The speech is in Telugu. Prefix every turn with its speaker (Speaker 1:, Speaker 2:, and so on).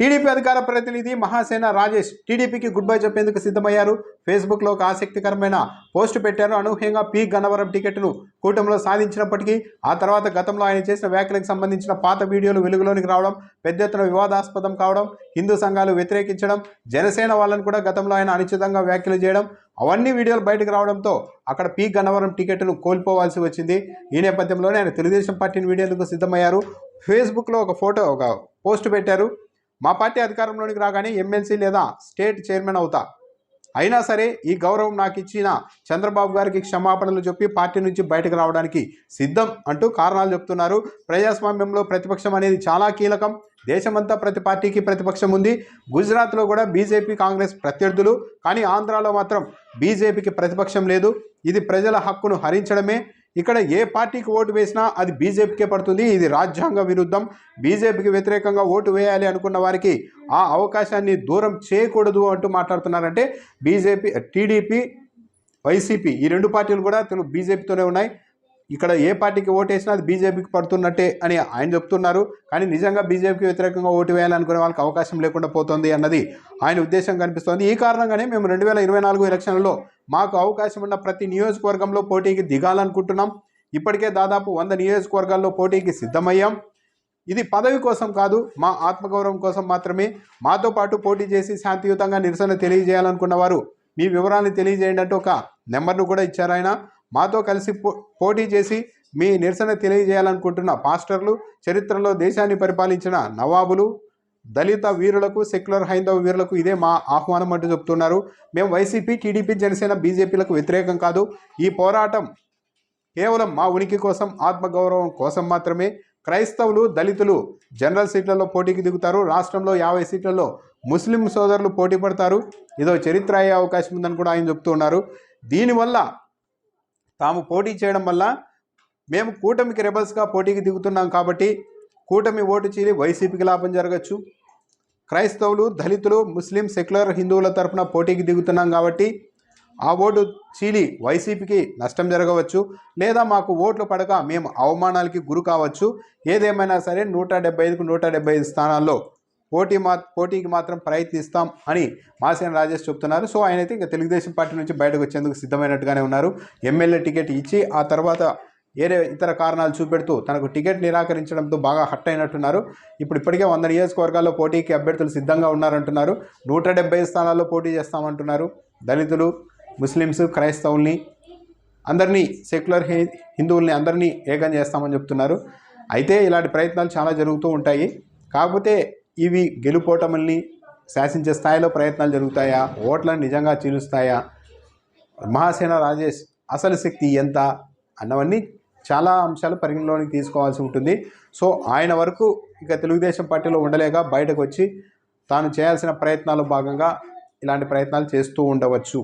Speaker 1: టీడీపీ అధికార ప్రతినిధి మహాసేన రాజేష్ టీడీపీకి గుడ్ బై చెప్పేందుకు సిద్ధమయ్యారు. ఫేస్బుక్లో ఒక ఆసక్తికరమైన పోస్టు పెట్టారు. అనూహ్యంగా పి. గన్నవరం టికెట్ను కూటమిలో సాధించినప్పటికీ ఆ తర్వాత గతంలో ఆయన చేసిన వ్యాఖ్యలకు సంబంధించిన పాత వీడియోలు వెలుగులోనికి రావడం పెద్ద ఎత్తున వివాదాస్పదం కావడం హిందూ సంఘాలు వ్యతిరేకించడం జనసేన వాళ్ళని కూడా గతంలో ఆయన అనుచితంగా వ్యాఖ్యలు చేయడం అవన్నీ వీడియోలు బయటకు రావడంతో అక్కడ పి. గన్నవరం టికెట్ను కోల్పోవాల్సి వచ్చింది. ఈ నేపథ్యంలోనే ఆయన తెలుగుదేశం పార్టీని వీడియోలకు సిద్ధమయ్యారు? ఫేస్బుక్లో ఒక ఫోటో ఒక పోస్ట్ పెట్టారు. మా పార్టీ అధికారంలోనికి రాగానే ఎమ్మెల్సీ లేదా స్టేట్ చైర్మన్ అవుతా. అయినా సరే ఈ గౌరవం నాకు ఇచ్చిన చంద్రబాబు గారికి క్షమాపణలు చెప్పి పార్టీ నుంచి బయటకు రావడానికి సిద్ధం అంటూ కారణాలు చెప్తున్నారు. ప్రజాస్వామ్యంలో ప్రతిపక్షం అనేది చాలా కీలకం. దేశమంతా ప్రతి పార్టీకి ప్రతిపక్షం ఉంది. గుజరాత్లో కూడా బీజేపీ కాంగ్రెస్ ప్రత్యర్థులు. కానీ ఆంధ్రాలో మాత్రం బీజేపీకి ప్రతిపక్షం లేదు. ఇది ప్రజల హక్కును హరించడమే. ఇక్కడ ఏ పార్టీకి ఓటు వేసినా అది బీజేపీకే పడుతుంది ఇది రాజ్యాంగ విరుద్ధం. బీజేపీకి వ్యతిరేకంగా ఓటు వేయాలి అనుకున్న వారికి ఆ అవకాశాన్ని దూరం చేయకూడదు అంటూ మాట్లాడుతున్నారంటే బీజేపీ టీడీపీ వైసీపీ ఈ రెండు పార్టీలు కూడా తెలుగు బీజేపీతోనే ఉన్నాయి. ఇక్కడ ఏ పార్టీకి ఓటు వేసినా అది బీజేపీకి పడుతున్నట్టే అని ఆయన చెప్తున్నారు. కానీ నిజంగా బీజేపీకి వ్యతిరేకంగా ఓటు వేయాలనుకునే వాళ్ళకి అవకాశం లేకుండా పోతుంది అన్నది ఆయన ఉద్దేశం కనిపిస్తోంది. ఈ కారణంగానే మేము రెండు వేల ఇరవై నాలుగు ఎలక్షన్లో మాకు అవకాశం ఉన్న ప్రతి నియోజకవర్గంలో పోటీకి దిగాలనుకుంటున్నాం. ఇప్పటికే దాదాపు వంద నియోజకవర్గాల్లో పోటీకి సిద్ధమయ్యాం. ఇది పదవి కోసం కాదు మా ఆత్మగౌరవం కోసం మాత్రమే. మాతో పాటు పోటీ చేసి శాంతియుతంగా నిరసన తెలియజేయాలనుకున్న వారు మీ వివరాలను తెలియజేయండి అంటూ ఒక నెంబర్ను కూడా ఇచ్చారు ఆయన. మాతో కలిసి పో పోటీ చేసి మీ నిరసన తెలియజేయాలనుకుంటున్న పాస్టర్లు చరిత్రలో దేశాన్ని పరిపాలించిన నవాబులు దళిత వీరులకు సెక్యులర్ హైందవ వీరులకు ఇదే మా ఆహ్వానం అంటూ చెప్తున్నారు. మేము వైసీపీ టీడీపీ జనసేన బీజేపీలకు వ్యతిరేకం కాదు. ఈ పోరాటం కేవలం మా ఉనికి కోసం ఆత్మగౌరవం కోసం మాత్రమే. క్రైస్తవులు దళితులు జనరల్ సీట్లలో పోటీకి దిగుతారు. రాష్ట్రంలో యాభై సీట్లలో ముస్లిం సోదరులు పోటీ పడతారు. ఇదో చరిత్ర అయ్యే అవకాశం ఉందని కూడా ఆయన చెప్తూ ఉన్నారు. దీనివల్ల తాము పోటీ చేయడం వల్ల మేము కూటమికి రెబల్స్గా పోటీకి దిగుతున్నాం కాబట్టి కూటమి ఓటు చీలి వైసీపీకి లాభం జరగచ్చు. క్రైస్తవులు దళితులు ముస్లిం సెక్యులర్ హిందువుల తరఫున పోటీకి దిగుతున్నాం కాబట్టి ఆ ఓటు చీలి వైసీపీకి నష్టం జరగవచ్చు. లేదా మాకు ఓట్లు పడక మేము అవమానాలకి గురి కావచ్చు. ఏదేమైనా సరే నూట డెబ్బై ఐదుకు నూట డెబ్బై ఐదు స్థానాల్లో పోటీ మా పోటీకి మాత్రం ప్రయత్నిస్తాం అని మాసేన రాజేష్ చెప్తున్నారు. సో ఆయన అయితే ఇంకా తెలుగుదేశం పార్టీ నుంచి బయటకు వచ్చేందుకు సిద్ధమైనట్టుగానే ఉన్నారు. ఎమ్మెల్యే టికెట్ ఇచ్చి ఆ తర్వాత వేరే ఇతర కారణాలు చూపెడుతూ తనకు టికెట్ నిరాకరించడంతో బాగా హట్ అయినట్టున్నారు. ఇప్పుడు ఇప్పటికే వంద నియోజకవర్గాల్లో పోటీకి అభ్యర్థులు సిద్ధంగా ఉన్నారంటున్నారు. నూట డెబ్బై స్థానాల్లో పోటీ చేస్తామంటున్నారు. దళితులు ముస్లిమ్స్ క్రైస్తవుల్ని అందరినీ సెక్యులర్ హి హిందువుల్ని అందరినీ ఏకం చేస్తామని చెప్తున్నారు. అయితే ఇలాంటి ప్రయత్నాలు చాలా జరుగుతూ ఉంటాయి. కాకపోతే ఇవి గెలుపోటముల్ని శాసించే స్థాయిలో ప్రయత్నాలు జరుగుతాయా? ఓట్లను నిజంగా చీలుస్తాయా? మహాసేన రాజేష్ అసలు శక్తి ఎంత? అన్నవన్నీ చాలా అంశాలు పరిగణలోకి తీసుకోవాల్సి ఉంటుంది. సో ఆయన వరకు ఇక తెలుగుదేశం పార్టీలో ఉండలేక బయటకు వచ్చి తాను చేయాల్సిన ప్రయత్నాలు భాగంగా ఇలాంటి ప్రయత్నాలు చేస్తూ ఉండవచ్చు.